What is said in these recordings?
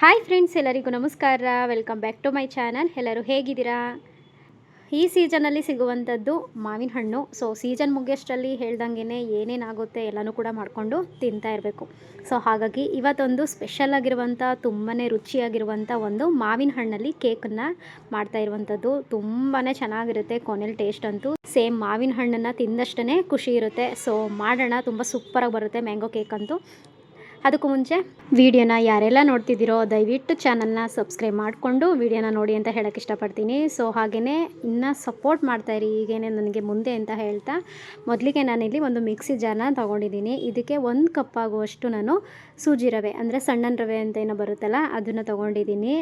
Hi friends ಎಲ್ಲರಿಗೂ ನಮಸ್ಕಾರ. Welcome back to my channel ಎಲ್ಲರೂ ಹೇಗಿದ್ದೀರಾ? ಈ ಸೀಸನಲ್ಲಿ ಸಿಗುವಂಥದ್ದು ಮಾವಿನ ಹಣ್ಣು. ಸೊ ಸೀಸನ್ ಮುಗಿಯೋಷ್ಟರಲ್ಲಿ ಹೇಳ್ದಂಗೆ ಏನೇನಾಗುತ್ತೆ ಎಲ್ಲನೂ ಕೂಡ ಮಾಡಿಕೊಂಡು ತಿಂತಾ ಇರಬೇಕು. ಸೊ ಹಾಗಾಗಿ ಇವತ್ತೊಂದು ಸ್ಪೆಷಲ್ ಆಗಿರುವಂಥ ತುಂಬಾ ರುಚಿಯಾಗಿರುವಂಥ ಒಂದು ಮಾವಿನ ಹಣ್ಣಲ್ಲಿ ಕೇಕನ್ನು ಮಾಡ್ತಾ ಇರುವಂಥದ್ದು ತುಂಬಾ ಚೆನ್ನಾಗಿರುತ್ತೆ. ಕೊನೆಯಲ್ಲಿ ಟೇಸ್ಟ್ ಅಂತೂ ಸೇಮ್ ಮಾವಿನ ಹಣ್ಣನ್ನು ತಿಂದಷ್ಟೇ ಖುಷಿ ಇರುತ್ತೆ. ಸೊ ಮಾಡೋಣ. ತುಂಬ ಸೂಪರಾಗಿ ಬರುತ್ತೆ ಮ್ಯಾಂಗೋ ಕೇಕ್ ಅಂತೂ. ಅದಕ್ಕೂ ಮುಂಚೆ ವಿಡಿಯೋನ ಯಾರೆಲ್ಲ ನೋಡ್ತಿದ್ದೀರೋ ದಯವಿಟ್ಟು ಚಾನಲ್ನ ಸಬ್ಸ್ಕ್ರೈಬ್ ಮಾಡಿಕೊಂಡು ವಿಡಿಯೋನ ನೋಡಿ ಅಂತ ಹೇಳೋಕ್ಕೆ ಇಷ್ಟಪಡ್ತೀನಿ. ಸೊ ಹಾಗೆಯೇ ಇನ್ನೂ ಸಪೋರ್ಟ್ ಮಾಡ್ತಾಯಿರಿ ಈಗೇನೆ ನನಗೆ ಮುಂದೆ ಅಂತ ಹೇಳ್ತಾ ಮೊದಲಿಗೆ ನಾನಿಲ್ಲಿ ಒಂದು ಮಿಕ್ಸಿ ಜಾರ್ನ ತೊಗೊಂಡಿದ್ದೀನಿ. ಇದಕ್ಕೆ ಒಂದು ಕಪ್ ಆಗುವಷ್ಟು ನಾನು ಸೂಜಿ ರವೆ, ಅಂದರೆ ಸಣ್ಣನ ರವೆ ಅಂತ ಏನೋ ಬರುತ್ತಲ್ಲ, ಅದನ್ನು ತೊಗೊಂಡಿದ್ದೀನಿ.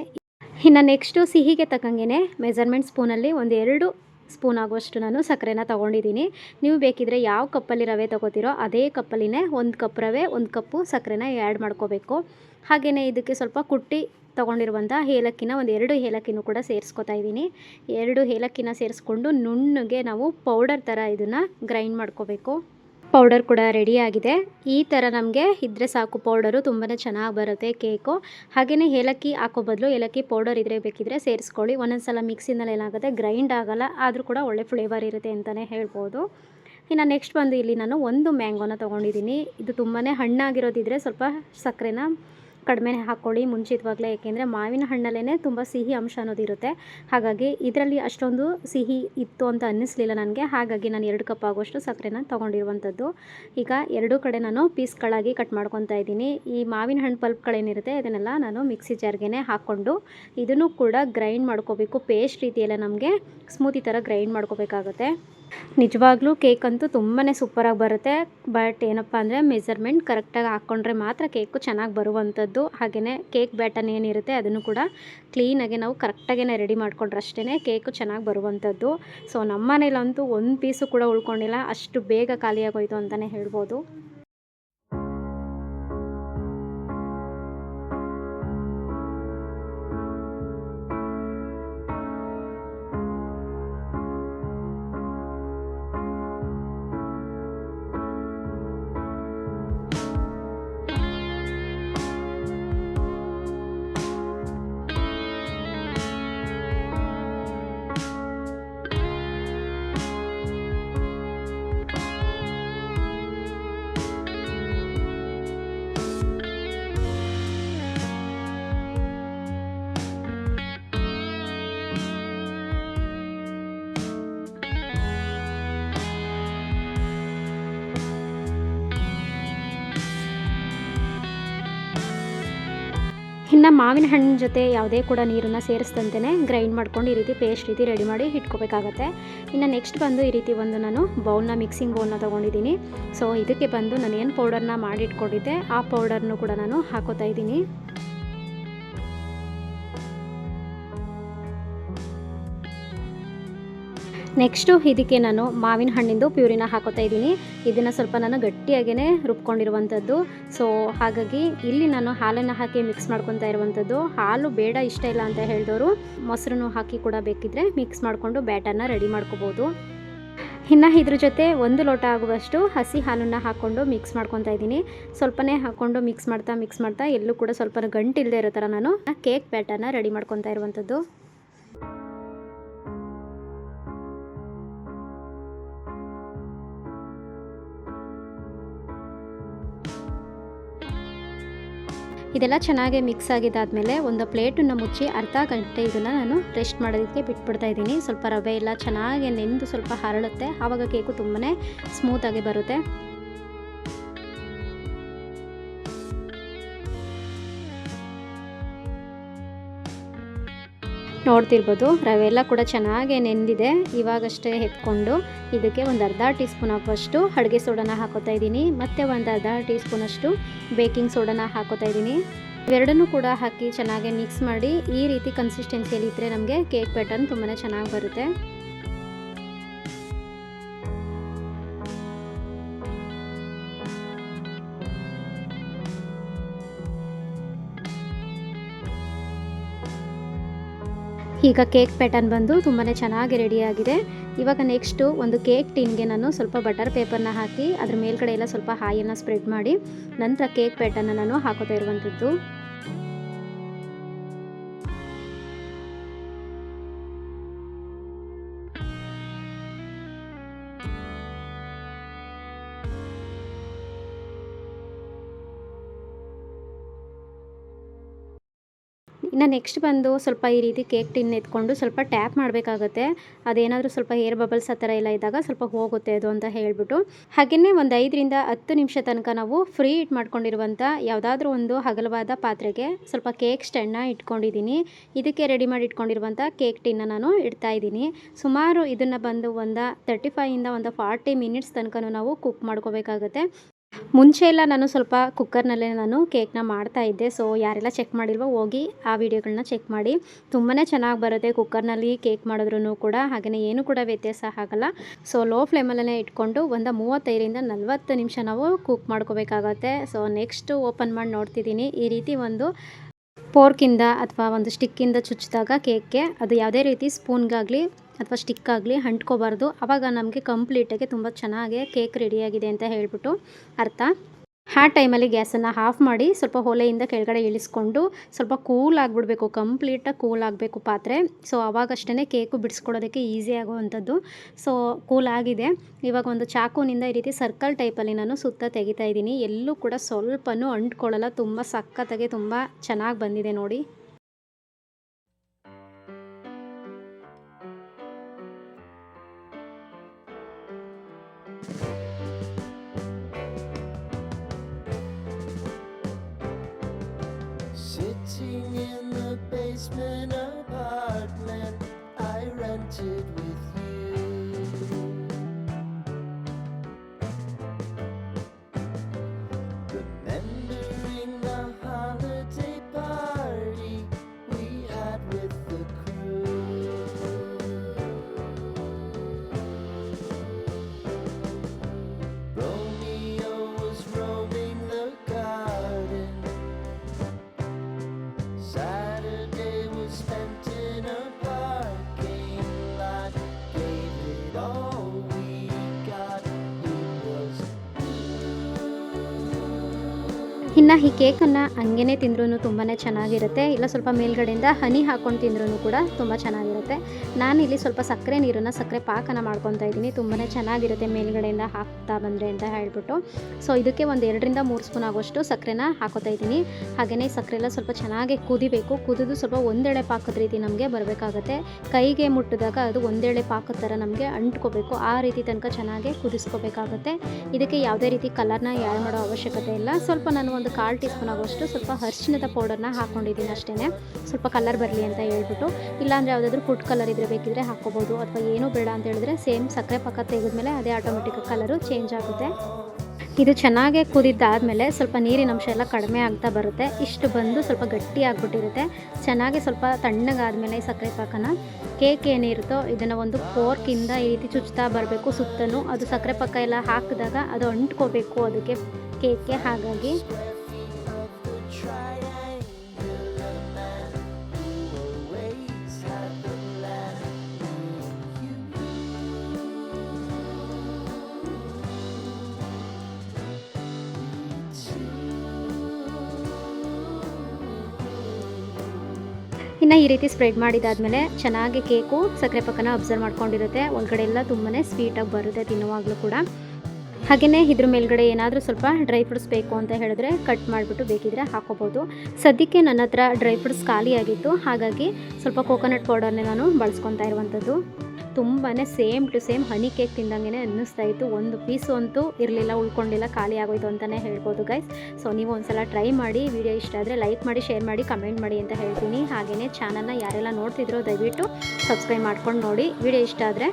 ಇನ್ನು ನೆಕ್ಸ್ಟು ಸಿಹಿಗೆ ತಕ್ಕಂಗೆ ಮೆಜರ್ಮೆಂಟ್ ಸ್ಪೂನಲ್ಲಿ ಒಂದು ಎರಡು ಸ್ಪೂನ್ ಆಗುವಷ್ಟು ನಾನು ಸಕ್ಕರೆನ ತೊಗೊಂಡಿದ್ದೀನಿ. ನೀವು ಬೇಕಿದ್ರೆ ಯಾವ ಕಪ್ಪಲ್ಲಿ ರವೆ ತೊಗೋತೀರೋ ಅದೇ ಕಪ್ಪಲ್ಲಿನೇ ಒಂದು ಕಪ್ ರವೆ, ಒಂದು ಕಪ್ಪು ಸಕ್ಕರೆನ ಆ್ಯಡ್ ಮಾಡ್ಕೋಬೇಕು. ಹಾಗೆಯೇ ಇದಕ್ಕೆ ಸ್ವಲ್ಪ ಕುಟ್ಟಿ ತೊಗೊಂಡಿರುವಂಥ ಏಲಕ್ಕಿನ ಒಂದು ಎರಡು ಏಲಕ್ಕಿನೂ ಕೂಡ ಸೇರಿಸ್ಕೊತಾ ಇದ್ದೀನಿ. ಎರಡು ಏಲಕ್ಕಿನ ಸೇರಿಸ್ಕೊಂಡು ನುಣ್ಣಗೆ ನಾವು ಪೌಡರ್ ಥರ ಇದನ್ನು ಗ್ರೈಂಡ್ ಮಾಡ್ಕೋಬೇಕು. ಪೌಡರ್ ಕೂಡ ರೆಡಿಯಾಗಿದೆ ಈ ಥರ ನಮಗೆ ಇದ್ದರೆ ಸಾಕು ಪೌಡರು ತುಂಬಾ ಚೆನ್ನಾಗಿ ಬರುತ್ತೆ ಕೇಕು. ಹಾಗೆಯೇ ಏಲಕ್ಕಿ ಹಾಕೋ ಬದಲು ಏಲಕ್ಕಿ ಪೌಡರ್ ಇದ್ರೆ ಬೇಕಿದ್ರೆ ಸೇರಿಸ್ಕೊಳ್ಳಿ. ಒಂದೊಂದು ಸಲ ಮಿಕ್ಸಿನಲ್ಲಿ ಏನಾಗುತ್ತೆ, ಗ್ರೈಂಡ್ ಆಗಲ್ಲ, ಆದರೂ ಕೂಡ ಒಳ್ಳೆ ಫ್ಲೇವರ್ ಇರುತ್ತೆ ಅಂತಲೇ ಹೇಳ್ಬೋದು. ಇನ್ನು ನೆಕ್ಸ್ಟ್ ಬಂದು ಇಲ್ಲಿ ನಾನು ಒಂದು ಮ್ಯಾಂಗೋನ ತೊಗೊಂಡಿದ್ದೀನಿ. ಇದು ತುಂಬಾ ಹಣ್ಣಾಗಿರೋದಿದ್ರೆ ಸ್ವಲ್ಪ ಸಕ್ಕರೆನ ಕಡಿಮೆ ಹಾಕ್ಕೊಳ್ಳಿ ಮುಂಚಿತವಾಗಲೇ, ಏಕೆಂದರೆ ಮಾವಿನ ಹಣ್ಣಲ್ಲೇ ತುಂಬ ಸಿಹಿ ಅಂಶ ಅನ್ನೋದು ಇರುತ್ತೆ. ಹಾಗಾಗಿ ಇದರಲ್ಲಿ ಅಷ್ಟೊಂದು ಸಿಹಿ ಇತ್ತು ಅಂತ ಅನ್ನಿಸ್ಲಿಲ್ಲ ನನಗೆ. ಹಾಗಾಗಿ ನಾನು ಎರಡು ಕಪ್ ಆಗುವಷ್ಟು ಸಕ್ಕರೆನ ತೊಗೊಂಡಿರುವಂಥದ್ದು. ಈಗ ಎರಡೂ ಕಡೆ ನಾನು ಪೀಸ್ಗಳಾಗಿ ಕಟ್ ಮಾಡ್ಕೊತಾ ಇದ್ದೀನಿ. ಈ ಮಾವಿನ ಹಣ್ಣು ಪಲ್ಪ್ಗಳೇನಿರುತ್ತೆ, ಇದನ್ನೆಲ್ಲ ನಾನು ಮಿಕ್ಸಿ ಜಾರ್ಗೆ ಹಾಕ್ಕೊಂಡು ಇದನ್ನು ಕೂಡ ಗ್ರೈಂಡ್ ಮಾಡ್ಕೋಬೇಕು. ಪೇಸ್ಟ್ ರೀತಿಯೆಲ್ಲ ನಮಗೆ ಸ್ಮೂತಿ ಥರ ಗ್ರೈಂಡ್ ಮಾಡ್ಕೋಬೇಕಾಗುತ್ತೆ. ನಿಜವಾಗ್ಲೂ ಕೇಕ್ ಅಂತೂ ತುಂಬಾ ಸೂಪರಾಗಿ ಬರುತ್ತೆ. ಬಟ್ ಏನಪ್ಪ ಅಂದರೆ ಮೆಜರ್ಮೆಂಟ್ ಕರೆಕ್ಟಾಗಿ ಹಾಕ್ಕೊಂಡ್ರೆ ಮಾತ್ರ ಕೇಕು ಚೆನ್ನಾಗಿ ಬರುವಂಥದ್ದು ಹಾಗೆಯೇ ಕೇಕ್ ಬ್ಯಾಟನ್ ಏನಿರುತ್ತೆ ಅದನ್ನು ಕೂಡ ಕ್ಲೀನಾಗಿ ನಾವು ಕರೆಕ್ಟಾಗೇ ರೆಡಿ ಮಾಡ್ಕೊಂಡ್ರೆ ಅಷ್ಟೇ ಕೇಕು ಚೆನ್ನಾಗಿ ಬರುವಂಥದ್ದು ಸೊ ನಮ್ಮ ಮನೇಲಂತೂ ಒಂದು ಪೀಸು ಕೂಡ ಉಳ್ಕೊಂಡಿಲ್ಲ. ಅಷ್ಟು ಬೇಗ ಖಾಲಿಯಾಗೋಯ್ತು ಅಂತಲೇ ಹೇಳ್ಬೋದು. ಇನ್ನು ಮಾವಿನ ಹಣ್ಣಿನ ಜೊತೆ ಯಾವುದೇ ಕೂಡ ನೀರನ್ನು ಸೇರಿಸ್ದಂತೆ ಗ್ರೈಂಡ್ ಮಾಡ್ಕೊಂಡು ಈ ರೀತಿ ಪೇಸ್ಟ್ ರೀತಿ ರೆಡಿ ಮಾಡಿ ಇಟ್ಕೋಬೇಕಾಗತ್ತೆ. ಇನ್ನು ನೆಕ್ಸ್ಟ್ ಬಂದು ಈ ರೀತಿ ಒಂದು ನಾನು ಬೌಲ್ನ ಮಿಕ್ಸಿಂಗ್ ಬೌಲ್ನ ತೊಗೊಂಡಿದ್ದೀನಿ. ಸೊ ಇದಕ್ಕೆ ಬಂದು ನಾನು ಏನು ಪೌಡರ್ನ ಮಾಡಿಟ್ಕೊಂಡಿದ್ದೆ, ಆ ಪೌಡರ್ನು ಕೂಡ ನಾನು ಹಾಕೋತಾ ಇದ್ದೀನಿ. ನೆಕ್ಸ್ಟು ಇದಕ್ಕೆ ನಾನು ಮಾವಿನ ಹಣ್ಣಿಂದು ಪ್ಯೂರಿನ ಹಾಕೋತಾ ಇದ್ದೀನಿ. ಇದನ್ನು ಸ್ವಲ್ಪ ನಾನು ಗಟ್ಟಿಯಾಗೇ ರುಬ್ಕೊಂಡಿರುವಂಥದ್ದು. ಸೊ ಹಾಗಾಗಿ ಇಲ್ಲಿ ನಾನು ಹಾಲನ್ನು ಹಾಕಿ ಮಿಕ್ಸ್ ಮಾಡ್ಕೊತಾ ಇರುವಂಥದ್ದು. ಹಾಲು ಬೇಡ, ಇಷ್ಟ ಇಲ್ಲ ಅಂತ ಹೇಳಿದವರು ಮೊಸರನ್ನು ಹಾಕಿ ಕೂಡ ಬೇಕಿದ್ರೆ ಮಿಕ್ಸ್ ಮಾಡಿಕೊಂಡು ಬ್ಯಾಟರ್ನ ರೆಡಿ ಮಾಡ್ಕೋಬೋದು. ಇನ್ನು ಇದ್ರ ಜೊತೆ ಒಂದು ಲೋಟ ಆಗುವಷ್ಟು ಹಸಿ ಹಾಲನ್ನು ಹಾಕ್ಕೊಂಡು ಮಿಕ್ಸ್ ಮಾಡ್ಕೊತಾ ಇದ್ದೀನಿ. ಸ್ವಲ್ಪನೇ ಹಾಕ್ಕೊಂಡು ಮಿಕ್ಸ್ ಮಾಡ್ತಾ ಮಿಕ್ಸ್ ಮಾಡ್ತಾ ಎಲ್ಲೂ ಕೂಡ ಸ್ವಲ್ಪ ಗಂಟು ಇಲ್ಲದೆ ಇರೋ ಥರ ನಾನು ಕೇಕ್ ಬ್ಯಾಟರ್ನ ರೆಡಿ ಮಾಡ್ಕೊತಾ ಇರುವಂಥದ್ದು. ಇದೆಲ್ಲ ಚೆನ್ನಾಗಿ ಮಿಕ್ಸ್ ಆಗಿದ್ದಾದಮೇಲೆ ಒಂದು ಪ್ಲೇಟನ್ನು ಮುಚ್ಚಿ ಅರ್ಧ ಗಂಟೆ ಇದನ್ನು ನಾನು ರೆಸ್ಟ್ ಮಾಡೋದಕ್ಕೆ ಬಿಟ್ಬಿಡ್ತಾ ಇದ್ದೀನಿ. ಸ್ವಲ್ಪ ರವೆ ಎಲ್ಲ ಚೆನ್ನಾಗಿ ನೆಂದು ಸ್ವಲ್ಪ ಹರಳುತ್ತೆ. ಆವಾಗ ಕೇಕು ತುಂಬಾ ಸ್ಮೂತಾಗಿ ಬರುತ್ತೆ. ನೋಡ್ತಿರ್ಬೋದು. ರವೆ ಎಲ್ಲ ಕೂಡ ಚೆನ್ನಾಗಿ ನೆಂದಿದೆ. ಇವಾಗಷ್ಟೇ ಎತ್ಕೊಂಡು ಇದಕ್ಕೆ ಒಂದು ಅರ್ಧ ಟೀ ಸ್ಪೂನ್ ಆಗುವಷ್ಟು ಅಡುಗೆ ಸೋಡಾನ ಹಾಕೋತಾ ಇದ್ದೀನಿ. ಮತ್ತು ಒಂದು ಅರ್ಧ ಟೀ ಸ್ಪೂನಷ್ಟು ಬೇಕಿಂಗ್ ಸೋಡಾನ ಹಾಕೋತಾ ಇದ್ದೀನಿ. ಇವೆರಡನ್ನೂ ಕೂಡ ಹಾಕಿ ಚೆನ್ನಾಗಿ ಮಿಕ್ಸ್ ಮಾಡಿ ಈ ರೀತಿ ಕನ್ಸಿಸ್ಟೆನ್ಸಿಯಲ್ಲಿ ಇದ್ದರೆ ನಮಗೆ ಕೇಕ್ ಪ್ಯಾಟರ್ನ್ ತುಂಬಾ ಚೆನ್ನಾಗಿ ಬರುತ್ತೆ. ಈಗ ಕೇಕ್ ಪ್ಯಾಟರ್ನ್ ಬಂದು ತುಂಬಾ ಚೆನ್ನಾಗಿ ರೆಡಿಯಾಗಿದೆ ಇವಾಗ ನೆಕ್ಸ್ಟು ಒಂದು ಕೇಕ್ ಟಿನ್ಗೆ ನಾನು ಸ್ವಲ್ಪ ಬಟರ್ ಪೇಪರ್ನ ಹಾಕಿ ಅದ್ರ ಮೇಲ್ಗಡೆ ಎಲ್ಲ ಸ್ವಲ್ಪ ಹಾಯನ್ನು ಸ್ಪ್ರೆಡ್ ಮಾಡಿ ನಂತರ ಕೇಕ್ ಪ್ಯಾಟರ್ನ ನಾನು ಹಾಕೋತಾ ಇರುವಂಥದ್ದು ಇನ್ನು ನೆಕ್ಸ್ಟ್ ಬಂದು ಸ್ವಲ್ಪ ಈ ರೀತಿ ಕೇಕ್ ಟಿನ್ ಎತ್ಕೊಂಡು ಸ್ವಲ್ಪ ಟ್ಯಾಪ್ ಮಾಡಬೇಕಾಗುತ್ತೆ. ಅದೇನಾದರೂ ಸ್ವಲ್ಪ ಏರ್ ಬಬಲ್ಸ್ ಆ ಥರ ಎಲ್ಲ ಇದ್ದಾಗ ಸ್ವಲ್ಪ ಹೋಗುತ್ತೆ ಅದು ಅಂತ ಹೇಳಿಬಿಟ್ಟು. ಹಾಗೆಯೇ ಒಂದು ಐದರಿಂದ ಹತ್ತು ನಿಮಿಷ ತನಕ ನಾವು ಫ್ರೀ ಇಟ್ ಮಾಡ್ಕೊಂಡಿರುವಂಥ ಯಾವುದಾದ್ರೂ ಒಂದು ಹಗಲವಾದ ಪಾತ್ರೆಗೆ ಸ್ವಲ್ಪ ಕೇಕ್ ಸ್ಟ್ಯಾಂಡ್ನ ಇಟ್ಕೊಂಡಿದ್ದೀನಿ. ಇದಕ್ಕೆ ರೆಡಿ ಮಾಡಿ ಇಟ್ಕೊಂಡಿರುವಂಥ ಕೇಕ್ ಟಿನ್ನ ನಾನು ಇಡ್ತಾ ಇದ್ದೀನಿ. ಸುಮಾರು ಇದನ್ನು ಬಂದು ಒಂದು ತರ್ಟಿ ಫೈವಿಂದ ಒಂದು ಫಾರ್ಟಿ ಮಿನಿಟ್ಸ್ ತನಕ ನಾವು ಕುಕ್ ಮಾಡ್ಕೋಬೇಕಾಗತ್ತೆ. ಮುಂಚೆ ಎಲ್ಲ ನಾನು ಸ್ವಲ್ಪ ಕುಕ್ಕರ್ನಲ್ಲೇ ನಾನು ಕೇಕ್ನ ಮಾಡ್ತಾ ಇದ್ದೆ. ಸೊ ಯಾರೆಲ್ಲ ಚೆಕ್ ಮಾಡಿಲ್ವೋ ಹೋಗಿ ಆ ವಿಡಿಯೋಗಳನ್ನ ಚೆಕ್ ಮಾಡಿ. ತುಂಬಾ ಚೆನ್ನಾಗಿ ಬರುತ್ತೆ ಕುಕ್ಕರ್ನಲ್ಲಿ ಕೇಕ್ ಮಾಡಿದ್ರೂ ಕೂಡ. ಹಾಗೆಯೇ ಏನು ಕೂಡ ವ್ಯತ್ಯಾಸ ಆಗಲ್ಲ. ಸೊ ಲೋ ಫ್ಲೇಮಲ್ಲೇ ಇಟ್ಕೊಂಡು ಒಂದು ಮೂವತ್ತೈದರಿಂದ ನಲ್ವತ್ತು ನಿಮಿಷ ನಾವು ಕುಕ್ ಮಾಡ್ಕೋಬೇಕಾಗತ್ತೆ. ಸೊ ನೆಕ್ಸ್ಟು ಓಪನ್ ಮಾಡಿ ನೋಡ್ತಿದ್ದೀನಿ. ಈ ರೀತಿ ಒಂದು ಫೋರ್ಕಿಂದ ಅಥವಾ ಒಂದು ಸ್ಟಿಕ್ಕಿಂದ ಚುಚ್ಚಿದಾಗ ಕೇಕ್ಗೆ ಅದು ಯಾವುದೇ ರೀತಿ ಸ್ಪೂನ್ಗಾಗಲಿ ಅಥವಾ ಸ್ಟಿಕ್ ಆಗಲಿ ಅಂಟ್ಕೋಬಾರ್ದು. ಆವಾಗ ನಮಗೆ ಕಂಪ್ಲೀಟಾಗಿ ತುಂಬ ಚೆನ್ನಾಗಿ ಕೇಕ್ ರೆಡಿಯಾಗಿದೆ ಅಂತ ಹೇಳ್ಬಿಟ್ಟು ಅರ್ಥ. ಆ ಟೈಮಲ್ಲಿ ಗ್ಯಾಸನ್ನು ಆಫ್ ಮಾಡಿ ಸ್ವಲ್ಪ ಒಲೆಯಿಂದ ಕೆಳಗಡೆ ಇಳಿಸ್ಕೊಂಡು ಸ್ವಲ್ಪ ಕೂಲ್ ಆಗಿಬಿಡ್ಬೇಕು, ಕಂಪ್ಲೀಟಾಗಿ ಕೂಲ್ ಆಗಬೇಕು ಪಾತ್ರೆ. ಸೊ ಅವಾಗಷ್ಟೇ ಕೇಕು ಬಿಡಿಸ್ಕೊಡೋದಕ್ಕೆ ಈಸಿ ಆಗುವಂಥದ್ದು. ಸೊ, ಕೂಲ್ ಆಗಿದೆ. ಇವಾಗ ಒಂದು ಚಾಕುನಿಂದ ಈ ರೀತಿ ಸರ್ಕಲ್ ಟೈಪಲ್ಲಿ ನಾನು ಸುತ್ತ ತೆಗಿತಾ ಇದ್ದೀನಿ. ಎಲ್ಲೂ ಕೂಡ ಸ್ವಲ್ಪನೂ ಅಂಟ್ಕೊಳ್ಳಲ್ಲ. ತುಂಬ ಸಕ್ಕತ್ತಾಗೆ ತುಂಬ ಚೆನ್ನಾಗಿ ಬಂದಿದೆ ನೋಡಿ. Sitting in the basement apartment. I rented with ಇನ್ನು ಈ ಕೇಕನ್ನು ಹಂಗೇ ತಿಂದ್ರೂ ತುಂಬಾ ಚೆನ್ನಾಗಿರುತ್ತೆ. ಇಲ್ಲ ಸ್ವಲ್ಪ ಮೇಲ್ಗಡೆಯಿಂದ ಹನಿ ಹಾಕ್ಕೊಂಡು ತಿಂದ್ರೂ ಕೂಡ ತುಂಬ ಚೆನ್ನಾಗಿರುತ್ತೆ. ನಾನು ಇಲ್ಲಿ ಸ್ವಲ್ಪ ಸಕ್ಕರೆ ನೀರನ್ನು, ಸಕ್ಕರೆ ಪಾಕನ ಮಾಡ್ಕೊತಾ ಇದ್ದೀನಿ. ತುಂಬಾ ಚೆನ್ನಾಗಿರುತ್ತೆ ಮೇಲ್ಗಡೆಯಿಂದ ಹಾಕ್ತಾ ಬಂದರೆ ಅಂತ ಹೇಳ್ಬಿಟ್ಟು. ಸೊ ಇದಕ್ಕೆ ಒಂದು ಎರಡರಿಂದ ಮೂರು ಸ್ಪೂನ್ ಆಗೋಷ್ಟು ಸಕ್ಕರೆನ ಹಾಕೋತಾ ಇದ್ದೀನಿ. ಹಾಗೆಯೇ ಸಕ್ಕರೆ ಎಲ್ಲ ಸ್ವಲ್ಪ ಚೆನ್ನಾಗಿ ಕುದಿಬೇಕು. ಕುದಿದು ಸ್ವಲ್ಪ ಒಂದೆಳೆ ಪಾಕದ ರೀತಿ ನಮಗೆ ಬರಬೇಕಾಗತ್ತೆ. ಕೈಗೆ ಮುಟ್ಟಿದಾಗ ಅದು ಒಂದೆಳೆ ಪಾಕದ ಥರ ನಮಗೆ ಅಂಟ್ಕೋಬೇಕು. ಆ ರೀತಿ ತನಕ ಚೆನ್ನಾಗಿ ಕುದಿಸ್ಕೋಬೇಕಾಗತ್ತೆ. ಇದಕ್ಕೆ ಯಾವುದೇ ರೀತಿ ಕಲರ್ನ ಯಾರು ಮಾಡೋ ಅವಶ್ಯಕತೆ ಇಲ್ಲ. ಸ್ವಲ್ಪ ನಾನು ಕಾಲು ಟೀ ಸ್ಪೂನ್ ಆಗೋಷ್ಟು ಸ್ವಲ್ಪ ಅರಿಶಿಣದ ಪೌಡರ್ನ ಹಾಕ್ಕೊಂಡಿದ್ದೀನಿ ಅಷ್ಟೇ ಸ್ವಲ್ಪ ಕಲರ್ ಬರಲಿ ಅಂತ ಹೇಳ್ಬಿಟ್ಟು, ಇಲ್ಲಾಂದರೆ ಯಾವುದಾದ್ರೂ ಫುಡ್ ಕಲರ್ ಇದ್ರೆ ಬೇಕಿದ್ರೆ ಹಾಕ್ಕೋಬೋದು ಅಥವಾ ಏನೂ ಬೇಡ ಅಂತ ಹೇಳಿದ್ರೆ ಸೇಮ್ ಸಕ್ಕರೆ ಪಾಕ ತೆಗೆದ್ಮೇಲೆ ಅದೇ ಆಟೋಮೆಟಿಕ್ ಕಲರು ಚೇಂಜ್ ಆಗುತ್ತೆ. ಇದು ಚೆನ್ನಾಗೆ ಕುದಿದ್ದಾದಮೇಲೆ ಸ್ವಲ್ಪ ನೀರಿನ ಅಂಶ ಎಲ್ಲ ಕಡಿಮೆ ಆಗ್ತಾ ಬರುತ್ತೆ. ಇಷ್ಟು ಬಂದು ಸ್ವಲ್ಪ ಗಟ್ಟಿ ಆಗಿಬಿಟ್ಟಿರುತ್ತೆ. ಚೆನ್ನಾಗಿ ಸ್ವಲ್ಪ ತಣ್ಣಗಾದಮೇಲೆ ಸಕ್ಕರೆ ಪಾಕನ. ಕೇಕ್ ಏನಿರುತ್ತೋ ಇದನ್ನು ಒಂದು ಫೋರ್ಕಿಂದ ಈ ರೀತಿ ಚುಚ್ತಾ ಬರಬೇಕು ಸುತ್ತಲೂ ಅದು ಸಕ್ಕರೆ ಪಾಕ ಎಲ್ಲ ಹಾಕಿದಾಗ ಅದು ಅಂಟ್ಕೋಬೇಕು ಅದಕ್ಕೆ ಕೇಕ್ಗೆ ಹಾಗಾಗಿ. ಇನ್ನು ಈ ರೀತಿ ಸ್ಪ್ರೆಡ್ ಮಾಡಿದಾದ್ಮೇಲೆ ಚೆನ್ನಾಗಿ ಕೇಕು ಸಕ್ಕರೆ ಪಕ್ಕನ ಅಬ್ಸರ್ವ್ ಮಾಡ್ಕೊಂಡಿರುತ್ತೆ. ಒಳಗಡೆ ಎಲ್ಲ ತುಂಬಾ ಸ್ವೀಟಾಗಿ ಬರುತ್ತೆ ತಿನ್ನುವಾಗಲೂ ಕೂಡ. ಹಾಗೆಯೇ ಇದ್ರ ಮೇಲ್ಗಡೆ ಏನಾದರೂ ಸ್ವಲ್ಪ ಡ್ರೈ ಫ್ರೂಟ್ಸ್ ಬೇಕು ಅಂತ ಹೇಳಿದ್ರೆ ಕಟ್ ಮಾಡಿಬಿಟ್ಟು ಬೇಕಿದ್ರೆ ಹಾಕೋಬೋದು. ಸದ್ಯಕ್ಕೆ ನನ್ನ ಹತ್ರ ಡ್ರೈ ಫ್ರೂಟ್ಸ್ ಖಾಲಿಯಾಗಿತ್ತು ಹಾಗಾಗಿ ಸ್ವಲ್ಪ ಕೋಕೋನಟ್ ಪೌಡರ್ನೇ ನಾನು ಬಳಸ್ಕೊತಾ ಇರುವಂಥದ್ದು. ತುಂಬಾ same to same honey cake ತಿಂದಂಗೆ ಅನ್ನಿಸ್ತಾ ಇತ್ತು. ಒಂದು ಪೀಸು ಅಂತೂ ಇರಲಿಲ್ಲ, ಉಳ್ಕೊಂಡಿಲ್ಲ, ಖಾಲಿ ಆಗೋಯ್ತು ಅಂತಲೇ ಹೇಳ್ಬೋದು ಗೈಸ್ ಸೊ ನೀವು ಒಂದ್ಸಲ ಟ್ರೈ ಮಾಡಿ ವಿಡಿಯೋ ಇಷ್ಟ ಆದರೆ ಲೈಕ್ ಮಾಡಿ ಶೇರ್ ಮಾಡಿ ಕಮೆಂಟ್ ಮಾಡಿ ಅಂತ ಹೇಳ್ತೀನಿ. ಹಾಗೆಯೇ ಚಾನಲ್ನ ಯಾರೆಲ್ಲ ನೋಡ್ತಿದ್ರೋ ದಯವಿಟ್ಟು ಸಬ್ಸ್ಕ್ರೈಬ್ ಮಾಡ್ಕೊಂಡು ನೋಡಿ. ವಿಡಿಯೋ ಇಷ್ಟ ಆದರೆ